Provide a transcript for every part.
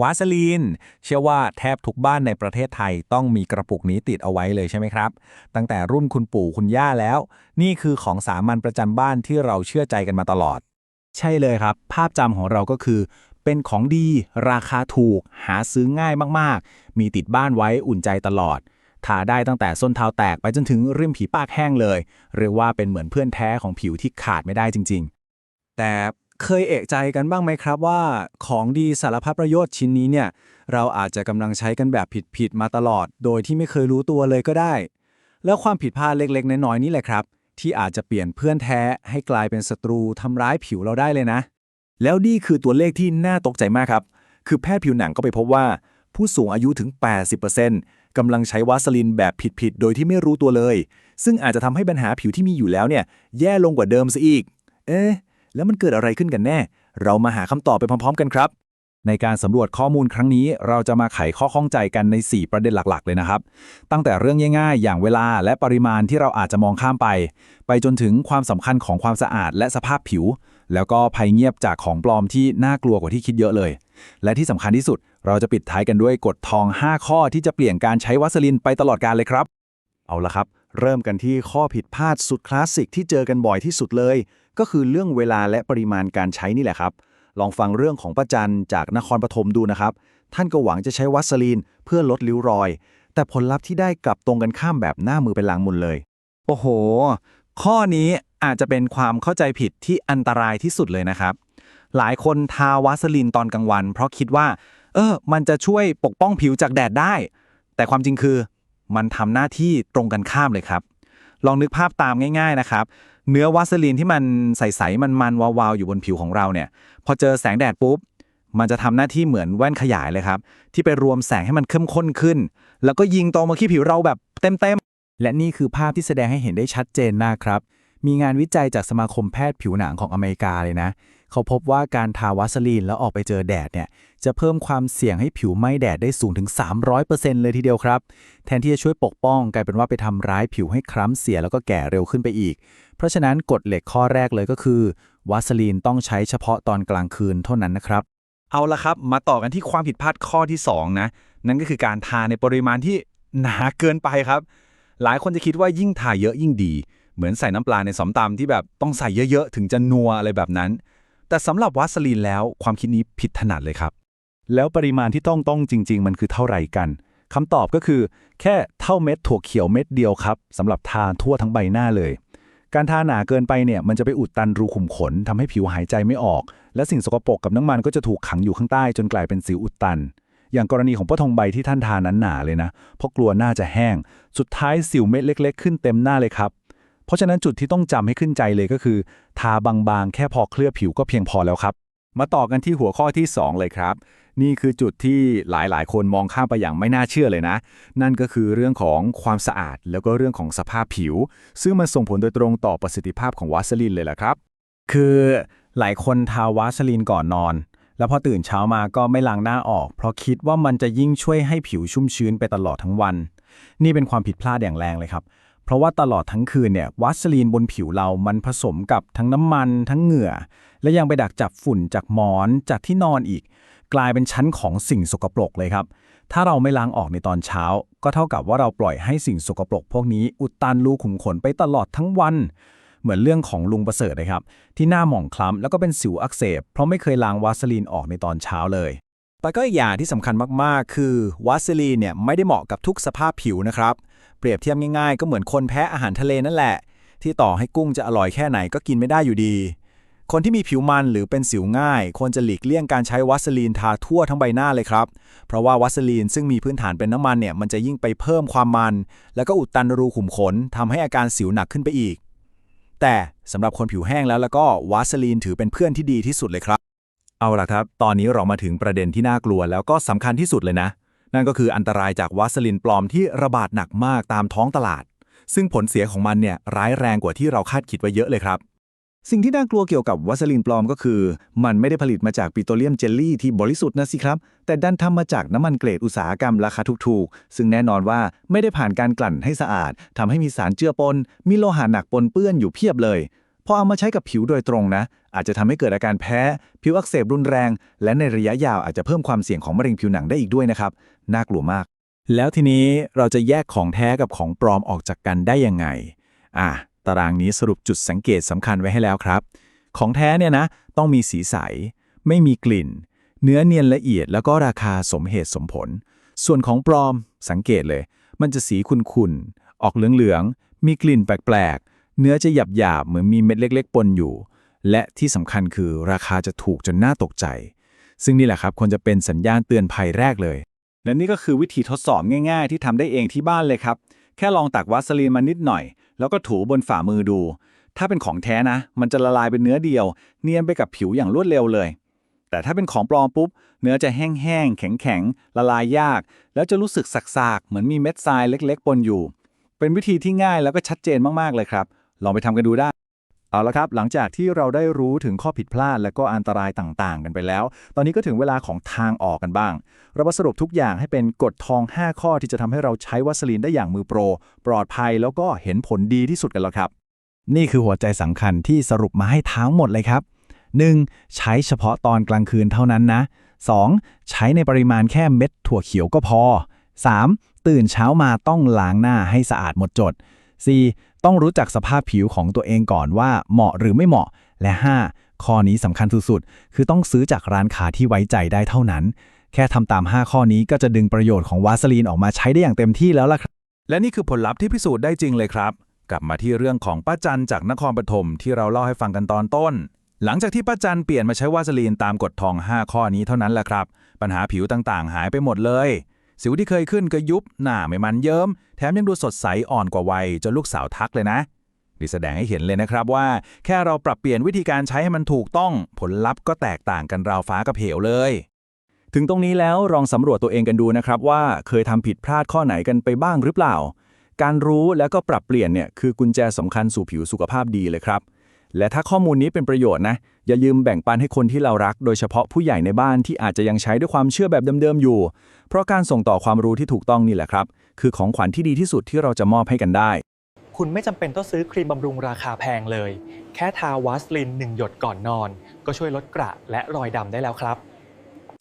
วาสลีน เชื่อว่าแทบทุกบ้านในประเทศไทยต้องมีกระปุกนี้ติดเอาไว้เลยใช่ไหมครับ ตั้งแต่รุ่นคุณปู่คุณย่าแล้ว นี่คือของสามัญประจำบ้านที่เราเชื่อใจกันมาตลอด ใช่เลยครับ ภาพจำของเราก็คือ เป็นของดีราคาถูก หาซื้อง่ายมากๆ มีติดบ้านไว้อุ่นใจตลอดทาได้ตั้งแต่ส้นเท้าแตกไปจนถึงริมผีปากแห้งเลย เรียกว่าเป็นเหมือนเพื่อนแท้ของผิวที่ขาดไม่ได้จริง ๆ แต่ เคยเอกใจกันบ้างไหมครับว่า ของดีสารพัดประโยชน์ชิ้นนี้เนี่ย เราอาจจะกำลังใช้กันแบบผิดๆมาตลอด โดยที่ไม่เคยรู้ตัวเลยก็ได้ แล้วความผิดพลาดเล็กๆ น้อยๆนี่แหละครับ ที่อาจจะเปลี่ยนเพื่อนแท้ให้กลายเป็นศัตรูทำร้ายผิวเราได้เลยนะ แล้วนี่คือตัวเลขที่น่าตกใจมากครับ คือแพทย์ผิวหนังก็ไปพบว่า ผู้สูงอายุถึง 80%กำลังใช้วาสลินแบบผิดๆโดยที่ไม่รู้ตัวเลย ซึ่งอาจจะทำให้ปัญหาผิวที่มีอยู่แล้วเนี่ยแย่ลงกว่าเดิมซะอีก เอ๊ะ แล้วมันเกิดอะไรขึ้นกันแน่ เรามาหาคำตอบไปพร้อม ๆ กันครับ ในการสำรวจข้อมูลครั้งนี้ เราจะมาไขข้อข้องใจกันใน 4 ประเด็นหลักๆ เลยนะครับ ตั้งแต่เรื่องง่ายๆ อย่างเวลาและปริมาณที่เราอาจจะมองข้ามไป ไปจนถึงความสำคัญของความสะอาดและสภาพผิว แล้วก็ภัยเงียบจากของปลอมที่น่ากลัวกว่าที่คิดเยอะเลย และที่สำคัญที่สุด เราจะปิดท้ายกันด้วยกฎทอง 5 ข้อที่จะเปลี่ยนการใช้วัสลินไปตลอดกาลเลยครับ เอาละครับ เริ่มกันที่ข้อผิดพลาดสุดคลาสสิกที่เจอกันบ่อยที่สุดเลย ก็คือเรื่องเวลาและปริมาณการใช้นี่แหละครับ ลองฟังเรื่องของป้าจันจากนครปฐมดูนะครับ ท่านก็หวังจะใช้วัสลีนเพื่อลดริ้วรอย แต่ผลลัพธ์ที่ได้กลับตรงกันข้ามแบบหน้ามือเป็นหลังมุนเลย โอ้โห ข้อนี้อาจจะเป็นความเข้าใจผิดที่อันตรายที่สุดเลยนะครับ หลายคนทาวาสลินตอนกลางวัน เพราะคิดว่า เออ มันจะช่วยปกป้องผิวจากแดดได้ แต่ความจริงคือ มันทำหน้าที่ตรงกันข้ามเลยครับ ลองนึกภาพตามง่าย ๆนะครับ เนื้อวาสลีนที่มันใสๆมันๆวาวๆอยู่บนผิวของเราเนี่ย พอเจอแสงแดดปุ๊บ มันจะทำหน้าที่เหมือนแว่นขยายเลยครับ ที่ไปรวมแสงให้มันเข้มข้นขึ้น แล้วก็ยิงตรงมาที่ผิวเราแบบเต็มๆ และนี่คือภาพที่แสดงให้เห็นได้ชัดเจนมากครับ มีงานวิจัยจากสมาคมแพทย์ผิวหนังของอเมริกาเลยนะ เขาพบว่าการทาวาสลีนแล้วออกไปเจอแดดเนี่ยจะเพิ่มความเสี่ยงให้ผิวไหม้แดดได้สูงถึง 300%เลยทีเดียวครับ แทนที่จะช่วยปกป้องกลายเป็นว่าไปทำร้ายผิวให้คล้ำเสียแล้วก็แก่เร็วขึ้นไปอีก เพราะฉะนั้นกฎเหล็กข้อแรกเลยก็คือวาสลีนต้องใช้เฉพาะตอนกลางคืนเท่านั้นนะครับ เอาละครับ มาต่อกันที่ความผิดพลาดข้อที่ 2 นะ นั่นก็คือการทาในปริมาณที่หนาเกินไปครับ หลายคนจะคิดว่ายิ่งทาเยอะยิ่งดี เหมือนใส่น้ำปลาในสอมตำที่แบบต้องใส่เยอะๆ ถึงจะนัวอะไรแบบนั้น แต่สำหรับวาสลีนแล้วความคิดนี้ผิดถนัดเลยครับ แล้วปริมาณที่ต้องต้องจริง ๆ มันคือเท่าไหร่กันคำตอบก็คือ แค่เท่าเม็ดถั่วเขียวเม็ดเดียวครับสำหรับทาทั่วทั้งใบหน้าเลย การทาหนาเกินไปเนี่ยมันจะไปอุดตันรูขุมขนทำให้ผิวหายใจไม่ออก และสิ่งสกปรกกับน้ำมันก็จะถูกขังอยู่ข้างใต้จนกลายเป็นสิวอุดตัน อย่างกรณีของป้าทองใบที่ท่านทานั้นหนาเลยนะเพราะกลัวหน้าจะแห้ง สุดท้ายสิวเม็ดเล็ก ๆ ขึ้นเต็มหน้าเลยครับ เพราะฉะนั้นจุดที่ต้องจำให้ขึ้นใจเลยก็คือ ทาบางๆ แค่พอเคลือบผิวก็เพียงพอแล้วครับ มาต่อกันที่หัวข้อที่ 2 เลยครับ นี่คือจุดที่หลายๆ คนมองข้ามไปอย่างไม่น่าเชื่อเลยนะ นั่นก็คือเรื่องของความสะอาดแล้วก็เรื่องของสภาพผิว ซึ่งมันส่งผลโดยตรงต่อประสิทธิภาพของวาสลินเลยแหละครับ คือหลายคนทาวาสลีนก่อนนอน แล้วพอตื่นเช้ามาก็ไม่ล้างหน้าออก เพราะคิดว่ามันจะยิ่งช่วยให้ผิวชุ่มชื้นไปตลอดทั้งวัน นี่เป็นความผิดพลาดอย่างแรงเลยครับ เพราะว่าตลอดทั้งคืนเนี่ยวาสลีนบนผิวเรามันผสมกับทั้งน้ำมันทั้งเหงื่อ และยังไปดักจับฝุ่นจากหมอนจากที่นอนอีก กลายเป็นชั้นของสิ่งสกปรกเลยครับ ถ้าเราไม่ล้างออกในตอนเช้า ก็เท่ากับว่าเราปล่อยให้สิ่งสกปรกพวกนี้อุดตันรูขุมขนไปตลอดทั้งวัน เหมือนเรื่องของลุงประเสริฐนะครับ ที่หน้าหมองคล้ำแล้วก็เป็นสิวอักเสบ เพราะไม่เคยล้างวาสลีนออกในตอนเช้าเลย แต่ก็อีกอย่างที่สำคัญมากๆ คือวาสลีนเนี่ยไม่ได้เหมาะกับทุกสภาพผิวนะครับ เปรียบเทียบง่ายๆ ก็เหมือนคนแพ้อาหารทะเลนั่นแหละ ที่ต่อให้กุ้งจะอร่อยแค่ไหนก็กินไม่ได้อยู่ดี คนที่มีผิวมันหรือเป็นสิวง่าย ควรจะหลีกเลี่ยงการใช้วาสลีนทาทั่วทั้งใบหน้าเลยครับ เพราะว่าวาสลีนซึ่งมีพื้นฐานเป็นน้ำมันเนี่ยมันจะยิ่งไปเพิ่มความมัน แล้วก็อุดตันรูขุมขนทำให้อาการสิวหนักขึ้นไปอีก แต่สำหรับคนผิวแห้งแล้วแล้วก็วาสลีนถือเป็นเพื่อนที่ดีที่สุดเลยครับ เอาล่ะครับ ตอนนี้เรามาถึงประเด็นที่น่ากลัวแล้วก็สำคัญที่สุดเลยนะ นั่นก็คืออันตรายจากวาสลินปลอมที่ระบาดหนักมากตามท้องตลาด ซึ่งผลเสียของมันเนี่ยร้ายแรงกว่าที่เราคาดคิดไว้เยอะเลยครับ สิ่งที่น่ากลัวเกี่ยวกับวัสลินปลอมก็คือ มันไม่ได้ผลิตมาจากปิโตรเลียมเจลลี่ที่บริสุทธิ์นะสิครับ แต่ดันทำมาจากน้ำมันเกรดอุตสาหกรรมราคาถูกๆ ซึ่งแน่นอนว่าไม่ได้ผ่านการกลั่นให้สะอาดทำให้มีสารเจือปน มีโลหะหนักปนเปื้อนอยู่เพียบเลย พอเอามาใช้กับผิวโดยตรงนะ อาจจะทำให้เกิดอาการแพ้ ผิวอักเสบรุนแรง และในระยะยาวอาจจะเพิ่มความเสี่ยงของมะเร็งผิวหนังได้อีกด้วยนะครับ น่ากลัวมาก แล้วทีนี้เราจะแยกของแท้กับของปลอมออกจากกันได้ยังไง อะ ตารางนี้สรุปจุดสังเกตสำคัญไว้ให้แล้วครับ ของแท้เนี่ยนะ ต้องมีสีใส ไม่มีกลิ่น เนื้อเนียนละเอียดแล้วก็ราคาสมเหตุสมผล ส่วนของปลอมสังเกตเลย มันจะสีขุ่นๆ ออกเหลืองๆ มีกลิ่นแปลกๆ เนื้อจะหยาบๆเหมือนมีเม็ดเล็ก ๆ ปนอยู่ และที่สำคัญคือราคาจะถูกจนน่าตกใจ ซึ่งนี่แหละครับควรจะเป็นสัญญาณเตือนภัยแรกเลย และนี่ก็คือวิธีทดสอบง่ายๆ ที่ทำได้เองที่บ้านเลยครับ แค่ลองตักวาสลีนมานิดหน่อย แล้วก็ถูบนฝ่ามือดู ถ้าเป็นของแท้นะ มันจะละลายเป็นเนื้อเดียว เนียนไปกับผิวอย่างรวดเร็วเลย แต่ถ้าเป็นของปลอมปุ๊บ เนื้อจะแห้งๆแข็งๆละลายยาก แล้วจะรู้สึกสักๆเหมือนมีเม็ดทรายเล็ก ๆ ปนอยู่เป็นวิธีที่ง่ายแล้วก็ชัดเจนมาก ๆ เลยครับ ลองไปทำกันดูได้ เอาละครับ หลังจากที่เราได้รู้ถึงข้อผิดพลาดและก็อันตรายต่างๆ กันไปแล้ว ตอนนี้ก็ถึงเวลาของทางออกกันบ้าง เรามาสรุปทุกอย่างให้เป็นกฎทอง 5 ข้อที่จะทำให้เราใช้วัสลีนได้อย่างมือโปร ปลอดภัยแล้วก็เห็นผลดีที่สุดกันแล้วครับ นี่คือหัวใจสำคัญที่สรุปมาให้ทั้งหมดเลยครับ 1. ใช้เฉพาะตอนกลางคืนเท่านั้นนะ 2. ใช้ในปริมาณแค่เม็ดถั่วเขียวก็พอ 3. ตื่นเช้ามาต้องล้างหน้าให้สะอาดหมดจด 4. ต้องรู้จักสภาพผิวของตัวเองก่อนว่าเหมาะหรือไม่เหมาะ และ 5. ข้อนี้สำคัญสุดๆ คือต้องซื้อจากร้านค้าที่ไว้ใจได้เท่านั้น แค่ทำตาม 5 ข้อนี้ก็จะดึงประโยชน์ของวาสลีนออกมาใช้ได้อย่างเต็มที่แล้วล่ะครับ และนี่คือผลลัพธ์ที่พิสูจน์ได้จริงเลยครับ กลับมาที่เรื่องของป้าจันจากนครปฐมที่เราเล่าให้ฟังกันตอนต้น หลังจากที่ป้าจันเปลี่ยนมาใช้วาสลีนตามกฎทอง 5 ข้อนี้เท่านั้นแหละครับ ปัญหาผิวต่างๆ หายไปหมดเลย สิวที่เคยขึ้นก็ยุบ หน้าไม่มันเยิ้ม แถมยังดูสดใสอ่อนกว่าวัยจนลูกสาวทักเลยนะนี่แสดงให้เห็นเลยนะครับว่า แค่เราปรับเปลี่ยนวิธีการใช้ให้มันถูกต้อง ผลลัพธ์ก็แตกต่างกันราวฟ้ากับเหวเลย ถึงตรงนี้แล้วลองสำรวจตัวเองกันดูนะครับว่าเคยทำผิดพลาดข้อไหนกันไปบ้างหรือเปล่า การรู้แล้วก็ปรับเปลี่ยนเนี่ยคือกุญแจสำคัญสู่ผิวสุขภาพดีเลยครับ และถ้าข้อมูลนี้เป็นประโยชน์นะ อย่าลืมแบ่งปันให้คนที่เรารัก โดยเฉพาะผู้ใหญ่ในบ้านที่อาจจะยังใช้ด้วยความเชื่อแบบเดิมๆอยู่ เพราะการส่งต่อความรู้ที่ถูกต้องนี่แหละครับ คือของขวัญที่ดีที่สุดที่เราจะมอบให้กันได้ คุณไม่จำเป็นต้องซื้อครีมบำรุงราคาแพงเลย แค่ทาวาสลิน 1 หยดก่อนนอน ก็ช่วยลดกระและรอยดำได้แล้วครับ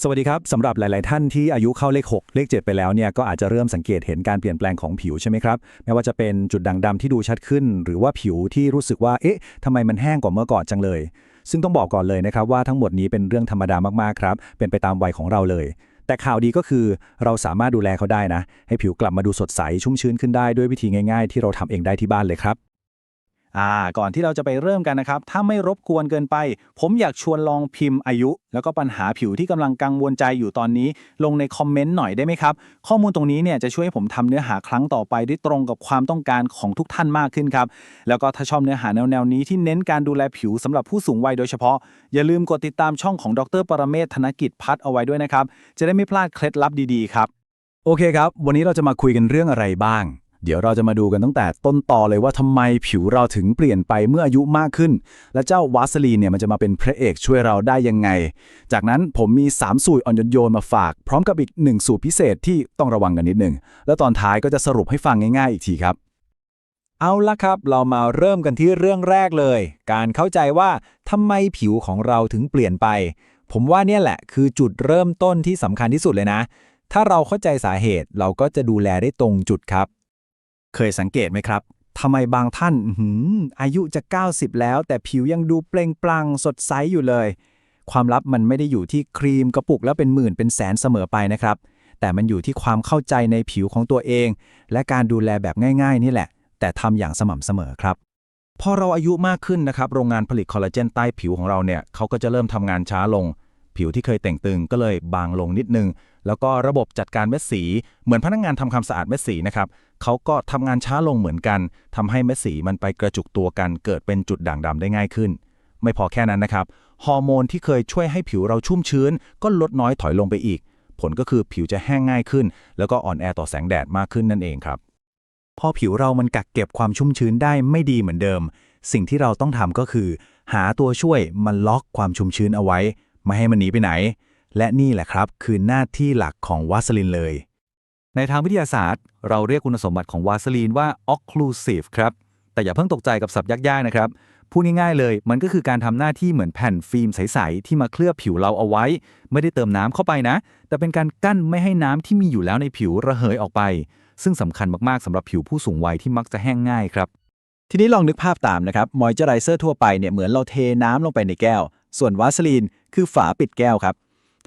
สวัสดีครับสำหรับหลาย ๆ ท่านที่อายุเข้าเลข 6 เลข 7 ไปแล้วเนี่ยก็อาจจะเริ่มสังเกตเห็นการเปลี่ยนแปลงของผิวใช่ไหมครับไม่ว่าจะเป็นจุดด่างดำที่ดูชัดขึ้น หรือว่าผิวที่รู้สึกว่าเอ๊ะทำไมมันแห้งกว่าเมื่อก่อนจังเลย ซึ่งต้องบอกก่อนเลยนะครับว่าทั้งหมดนี้เป็นเรื่องธรรมดามากๆครับเป็นไปตามวัยของเราเลย แต่ข่าวดีก็คือเราสามารถดูแลเขาได้นะ ให้ผิวกลับมาดูสดใสชุ่มชื้นขึ้นได้ด้วยวิธีง่าย ๆ ที่เราทำเองได้ที่บ้านเลยครับ อ่าก่อนที่เราจะไปเริ่มกันนะครับ ถ้าไม่รบกวนเกินไป ผมอยากชวนลองพิมพ์อายุ แล้วก็ปัญหาผิวที่กำลังกังวลใจอยู่ตอนนี้ ลงในคอมเมนต์หน่อยได้ไหมครับ ข้อมูลตรงนี้เนี่ยจะช่วยให้ผมทำเนื้อหาครั้งต่อไปได้ตรงกับความต้องการของทุกท่านมากขึ้นครับ แล้วก็ถ้าชอบเนื้อหาแนวๆนี้ที่เน้นการดูแลผิวสำหรับผู้สูงวัยโดยเฉพาะ อย่าลืมกดติดตามช่องของดรปรเมศธนกิจพัฒน์เอาไว้ด้วยนะครับ จะได้ไม่พลาดเคล็ดลับดีๆครับ โอเคครับ วันนี้เราจะมาคุยกันเรื่องอะไรบ้าง เดี๋ยวเราจะมาดูกันตั้งแต่ต้นตอเลยว่าทำไมผิวเราถึงเปลี่ยนไปเมื่ออายุมากขึ้น และเจ้าวาสลีนเนี่ยมันจะมาเป็นพระเอกช่วยเราได้ยังไง จากนั้นผมมี 3 สูตรอ่อนโยนมาฝาก พร้อมกับอีก 1 สูตรพิเศษที่ต้องระวังกันนิดหนึ่งแล้วตอนท้ายก็จะสรุปให้ฟังง่าย ๆ อีกทีครับ เอาละครับ เรามาเริ่มกันที่เรื่องแรกเลย การเข้าใจว่าทำไมผิวของเราถึงเปลี่ยนไป ผมว่าเนี่ยแหละคือจุดเริ่มต้นที่สำคัญที่สุดเลยนะ ถ้าเราเข้าใจสาเหตุเราก็จะดูแลได้ตรงจุดครับ เคยสังเกตไหมครับทำไมบางท่านอื้อหืออายุจะ 90 แล้ว แต่ผิวยังดูเปล่งปลั่งสดใสอยู่เลย ความลับมันไม่ได้อยู่ที่ครีมกระปุกแล้วเป็นหมื่นเป็นแสนเสมอไปนะครับ แต่มันอยู่ที่ความเข้าใจในผิวของตัวเอง และการดูแลแบบง่าย ๆ นี่แหละ แต่ทำอย่างสม่ำเสมอครับพอเราอายุมากขึ้นนะครับ โรงงานผลิตคอลลาเจนใต้ผิวของเราเนี่ยเขาก็จะเริ่มทำงานช้าลง ผิวที่เคยเต่งตึงก็เลยบางลงนิดนึง แล้วก็ระบบจัดการเม็ดสี เหมือนพนักงานทำความสะอาดเม็ดสีนะครับ เขาก็ทำงานช้าลงเหมือนกันทำให้เม็ดสีมันไปกระจุกตัวกัน เกิดเป็นจุดด่างดำได้ง่ายขึ้น ไม่พอแค่นั้นนะครับ ฮอร์โมนที่เคยช่วยให้ผิวเราชุ่มชื้น ก็ลดน้อยถอยลงไปอีก ผลก็คือผิวจะแห้งง่ายขึ้น แล้วก็อ่อนแอต่อแสงแดดมากขึ้นนั่นเองครับ พอผิวเรามันกักเก็บความชุ่มชื้นได้ไม่ดีเหมือนเดิม สิ่งที่เราต้องทำก็คือ หาตัวช่วยมันล็อกความชุ่มชื้นเอาไว้ ไม่ให้มันหนีไปไหน และนี่แหละครับ คือหน้าที่หลักของวาสลินเลย ในทางวิทยาศาสตร์ เราเรียกคุณสมบัติของวาสลีนว่า occlusive ครับ แต่อย่าเพิ่งตกใจกับศัพท์ยากๆนะครับ พูดง่ายๆเลย มันก็คือการทำหน้าที่เหมือนแผ่นฟิล์มใส ๆ ที่มาเคลือบผิวเราเอาไว้ ไม่ได้เติมน้ำเข้าไปนะ แต่เป็นการกั้นไม่ให้น้ำที่มีอยู่แล้วในผิวระเหยออกไป ซึ่งสำคัญมากๆสำหรับผิวผู้สูงวัยที่มักจะแห้งง่ายครับ ทีนี้ลองนึกภาพตามนะครับ มอยเจอไรเซอร์ทั่วไปเนี่ยเหมือนเราเทน้ำลงไปในแก้ว ส่วนวาสลีนคือฝาปิดแก้วครับ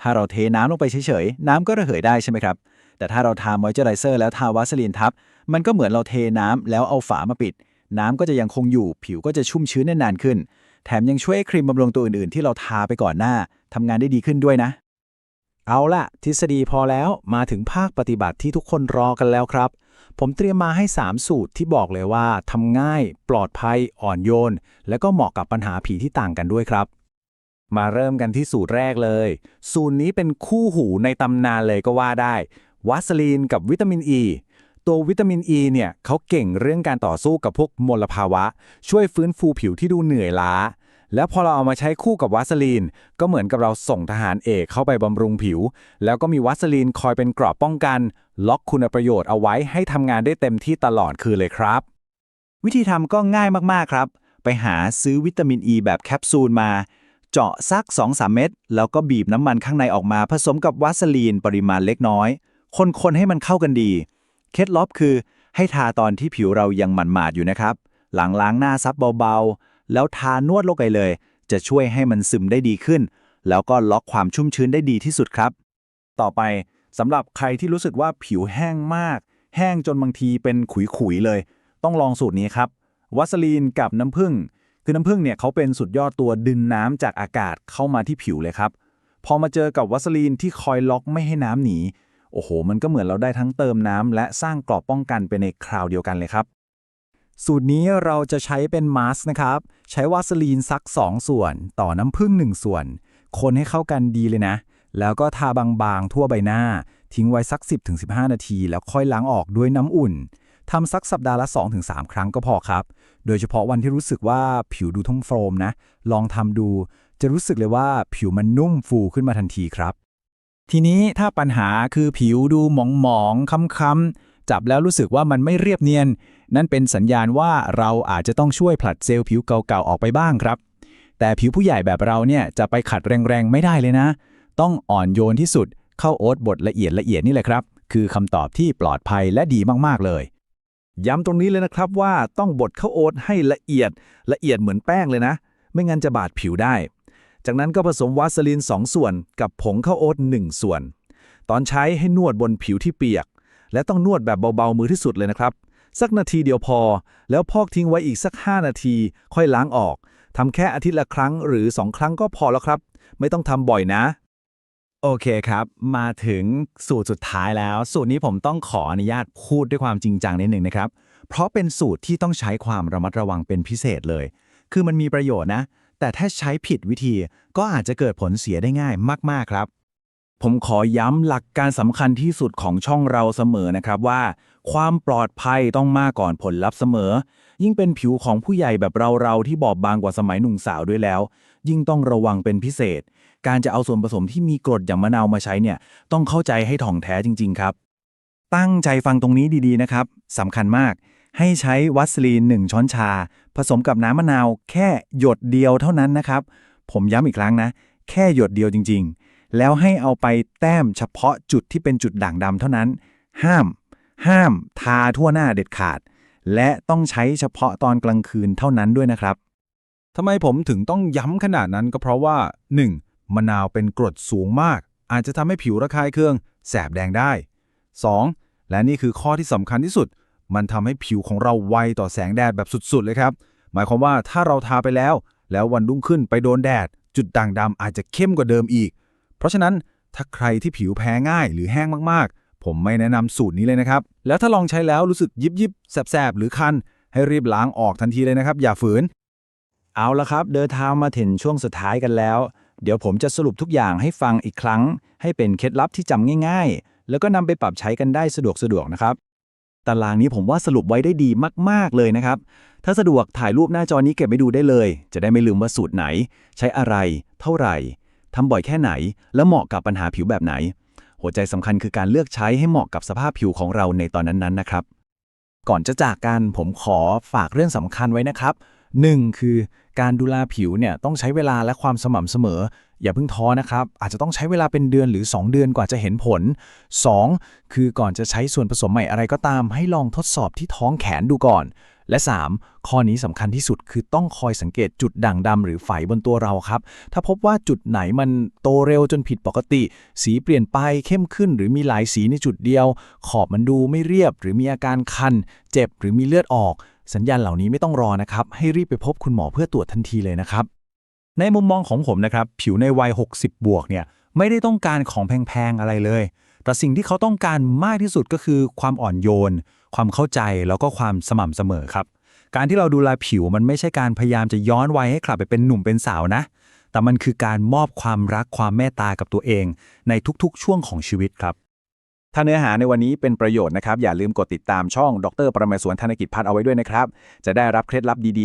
ถ้าเราเทน้ำลงไปเฉยๆน้ำก็ระเหยได้ใช่ไหมครับ แต่ถ้าเราทามอยเจอไรเซอร์แล้วทาวาสลีนทับ มันก็เหมือนเราเทน้ำแล้วเอาฝามาปิด น้ำก็จะยังคงอยู่ ผิวก็จะชุ่มชื้นนานขึ้น แถมยังช่วยครีมบำรุงตัวอื่นๆ ที่เราทาไปก่อนหน้าทำงานได้ดีขึ้นด้วยนะ เอาล่ะ ทฤษฎีพอแล้วมาถึงภาคปฏิบัติที่ทุกคนรอกันแล้วครับ ผมเตรียมมาให้ 3 สูตรที่บอกเลยว่าทำง่าย ปลอดภัย อ่อนโยน และก็เหมาะกับปัญหาผีที่ต่างกันด้วยครับมาเริ่มกันที่สูตรแรกเลย สูตรนี้เป็นคู่หูในตำนานเลยก็ว่าได้ วาสลีนกับวิตามินอ e. ีตัววิตามินอ e ีเนี่ยเขาเก่งเรื่องการต่อสู้กับพวกมลภาวะ ช่วยฟื้นฟูผิวที่ดูเหนื่อยล้า แล้วพอเราเอามาใช้คู่กับวาสลีน ก็เหมือนกับเราส่งทหารเอกเข้าไปบำรุงผิว แล้วก็มีวาสลีนคอยเป็นกรอบป้องกัน ล็อกคุณประโยชน์เอาไว้ให้ทำงานได้เต็มที่ตลอดคืนเลยครับ วิธีทำก็ง่ายมากๆครับ ไปหาซื้อวิตามินอ e ีแบบแคปซูลมา เจาะสัก 2-3 เม็ดแล้วก็บีบน้ำมันข้างในออกมาผสมกับวาสลีนปริมาณเล็กน้อย คนๆให้มันเข้ากันดี เคล็ดลับคือ ให้ทาตอนที่ผิวเรายังหมันหมาดๆอยู่นะครับ หลังล้างหน้าซับเบาๆ แล้วทานวดลงไปเลย จะช่วยให้มันซึมได้ดีขึ้น แล้วก็ล็อกความชุ่มชื้นได้ดีที่สุดครับ ต่อไปสำหรับใครที่รู้สึกว่าผิวแห้งมาก แห้งจนบางทีเป็นขุยๆเลย ต้องลองสูตรนี้ครับวัสลีนกับน้ำผึ้งคือน้ำผึ้งเนี่ยเขาเป็นสุดยอดตัวดึงน้ำจากอากาศเข้ามาที่ผิวเลยครับ พอมาเจอกับวัสลีนที่คอยล็อกไม่ให้น้ำหนี โอ้โห มันก็เหมือนเราได้ทั้งเติมน้ำและสร้างกรอบป้องกันไปในคราวเดียวกันเลยครับ สูตรนี้เราจะใช้เป็นมาสก์นะครับ ใช้วาสลีนสัก 2 ส่วน ต่อน้ำผึ้ง1 ส่วน คนให้เข้ากันดีเลยนะ แล้วก็ทาบางๆทั่วใบหน้า ทิ้งไว้สัก 10-15 นาที แล้วค่อยล้างออกด้วยน้ำอุ่นทำสักสัปดาห์ละ 2-3 ครั้งก็พอครับ โดยเฉพาะวันที่รู้สึกว่าผิวดูทุ่งโฟมนะ ลองทำดู จะรู้สึกเลยว่าผิวมันนุ่มฟูขึ้นมาทันทีครับ ทีนี้ถ้าปัญหาคือผิวดูหมองๆค้ำๆจับแล้วรู้สึกว่ามันไม่เรียบเนียน นั่นเป็นสัญญาณว่าเราอาจจะต้องช่วยผลัดเซลล์ผิวเก่าๆออกไปบ้างครับ แต่ผิวผู้ใหญ่แบบเราเนี่ยจะไปขัดแรงๆไม่ได้เลยนะ ต้องอ่อนโยนที่สุดเข้าโอ๊ตบทละเอียดละเอียดนี่แหละครับ คือคำตอบที่ปลอดภัยและดีมากๆเลย ย้ำตรงนี้เลยนะครับว่าต้องบดข้าวโอ๊ตให้ละเอียดละเอียดเหมือนแป้งเลยนะ ไม่งั้นจะบาดผิวได้ จากนั้นก็ผสมวาสลีน 2 ส่วน กับผงข้าวโอ๊ต1ส่วน ตอนใช้ให้นวดบนผิวที่เปียก และต้องนวดแบบเบาๆมือที่สุดเลยนะครับ สักนาทีเดียวพอ แล้วพอกทิ้งไว้อีกสัก 5 นาที ค่อยล้างออกทำแค่อาทิตย์ละครั้งหรือ 2 ครั้งก็พอแล้วครับ ไม่ต้องทำบ่อยนะ โอเคครับ มาถึงสูตรสุดท้ายแล้ว สูตรนี้ผมต้องขออนุญาตพูดด้วยความจริงจังนิดหนึ่งนะครับ เพราะเป็นสูตรที่ต้องใช้ความระมัดระวังเป็นพิเศษเลย คือมันมีประโยชน์นะ แต่ถ้าใช้ผิดวิธีก็อาจจะเกิดผลเสียได้ง่ายมาก ๆ ครับ ผมขอย้ำหลักการสำคัญที่สุดของช่องเราเสมอนะครับว่า ความปลอดภัยต้องมาก่อนผลลัพธ์เสมอ ยิ่งเป็นผิวของผู้ใหญ่แบบเราๆที่บอบบางกว่าสมัยหนุ่มสาวด้วยแล้ว ยิ่งต้องระวังเป็นพิเศษ การจะเอาส่วนผสมที่มีกรดอย่างมะนาวมาใช้เนี่ย ต้องเข้าใจให้ถ่องแท้จริง ๆ ครับ ตั้งใจฟังตรงนี้ดีๆนะครับสำคัญมาก ให้ใช้วัสลีน 1 ช้อนชา ผสมกับน้ำมะนาวแค่หยดเดียวเท่านั้นนะครับ ผมย้ำอีกครั้งนะ แค่หยดเดียวจริง ๆ แล้วให้เอาไปแต้มเฉพาะจุดที่เป็นจุดด่างดำเท่านั้น ห้าม ห้าม ทาทั่วหน้าเด็ดขาด และต้องใช้เฉพาะตอนกลางคืนเท่านั้นด้วยนะครับทำไมผมถึงต้องย้ำขนาดนั้นก็เพราะว่า 1. มะนาวเป็นกรดสูงมาก อาจจะทำให้ผิวระคายเคือง แสบแดงได้ 2. และนี่คือข้อที่สำคัญที่สุด มันทำให้ผิวของเราไวต่อแสงแดดแบบสุดๆเลยครับ หมายความว่าถ้าเราทาไปแล้ว แล้ววันรุ่งขึ้นไปโดนแดด จุดด่างดำอาจจะเข้มกว่าเดิมอีก เพราะฉะนั้นถ้าใครที่ผิวแพ้ง่ายหรือแห้งมากๆ ผมไม่แนะนำสูตรนี้เลยนะครับ แล้วถ้าลองใช้แล้วรู้สึกยิบยิบแสบๆหรือคัน ให้รีบล้างออกทันทีเลยนะครับ อย่าฝืน เอาละครับ เดินทางมาถึงช่วงสุดท้ายกันแล้ว เดี๋ยวผมจะสรุปทุกอย่างให้ฟังอีกครั้ง ให้เป็นเคล็ดลับที่จำง่าย ๆ แล้วก็นำไปปรับใช้กันได้สะดวกสะดวกนะครับ ตารางนี้ผมว่าสรุปไว้ได้ดีมาก ๆ เลยนะครับ ถ้าสะดวกถ่ายรูปหน้าจอนี้เก็บไปดูได้เลย จะได้ไม่ลืมว่าสูตรไหน ใช้อะไร เท่าไหร่ทำบ่อยแค่ไหน และเหมาะกับปัญหาผิวแบบไหน หัวใจสำคัญคือการเลือกใช้ให้เหมาะกับสภาพผิวของเราในตอนนั้นๆนะครับ ก่อนจะจากกันผมขอฝากเรื่องสำคัญไว้นะครับ 1. คือการดูแลผิวเนี่ยต้องใช้เวลาและความสม่ำเสมอ อย่าเพิ่งท้อนะครับ อาจจะต้องใช้เวลาเป็นเดือนหรือ 2 เดือนกว่าจะเห็นผล 2. คือก่อนจะใช้ส่วนผสมใหม่อะไรก็ตาม ให้ลองทดสอบที่ท้องแขนดูก่อน และ 3. ข้อนี้สำคัญที่สุดคือต้องคอยสังเกตจุดด่างดำหรือไฝบนตัวเราครับ ถ้าพบว่าจุดไหนมันโตเร็วจนผิดปกติ สีเปลี่ยนไปเข้มขึ้น หรือมีหลายสีในจุดเดียว ขอบมันดูไม่เรียบ หรือมีอาการคัน เจ็บหรือมีเลือดออก สัญญาณเหล่านี้ไม่ต้องรอนะครับ ให้รีบไปพบคุณหมอเพื่อตรวจทันทีเลยนะครับ ในมุมมองของผมนะครับ ผิวในวัย 60 บวกเนี่ยไม่ได้ต้องการของแพงๆอะไรเลย แต่สิ่งที่เขาต้องการมากที่สุดก็คือความอ่อนโยน ความเข้าใจแล้วก็ความสม่ำเสมอครับ การที่เราดูแลผิวมันไม่ใช่การพยายามจะย้อนวัยให้กลับไปเป็นหนุ่มเป็นสาวนะ แต่มันคือการมอบความรักความเมตตากับตัวเอง ในทุกๆ ช่วงของชีวิตครับ ถ้าเนื้อหาในวันนี้เป็นประโยชน์นะครับ อย่าลืมกดติดตามช่องดรประเมศวรธนกิจพัฒน์เอาไว้ด้วยนะครับ จะได้รับเคล็ดลับดีๆ